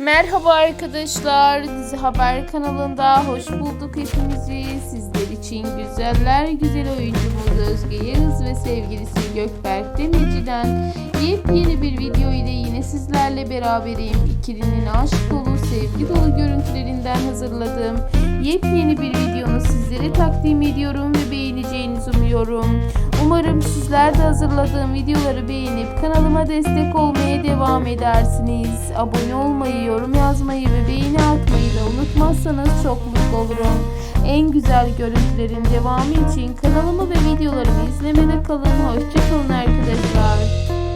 Merhaba arkadaşlar, Dizi Haber kanalında hoş bulduk hepimizi. Sizler için güzeller güzel oyuncumuz Özge Yağız ve sevgilisi Gökberk Demirci'den yepyeni bir video ile yine sizlerle beraberim. İkilinin aşk dolu, sevgi dolu görüntülerinden hazırladığım yepyeni bir videonu sizlere takdim ediyorum umuyorum. Umarım sizler de hazırladığım videoları beğenip kanalıma destek olmaya devam edersiniz. Abone olmayı, yorum yazmayı ve beğeni atmayı da unutmazsanız çok mutlu olurum. En güzel görüntülerin devamı için kanalımı ve videolarımı izlemede kalın. Hoşçakalın arkadaşlar.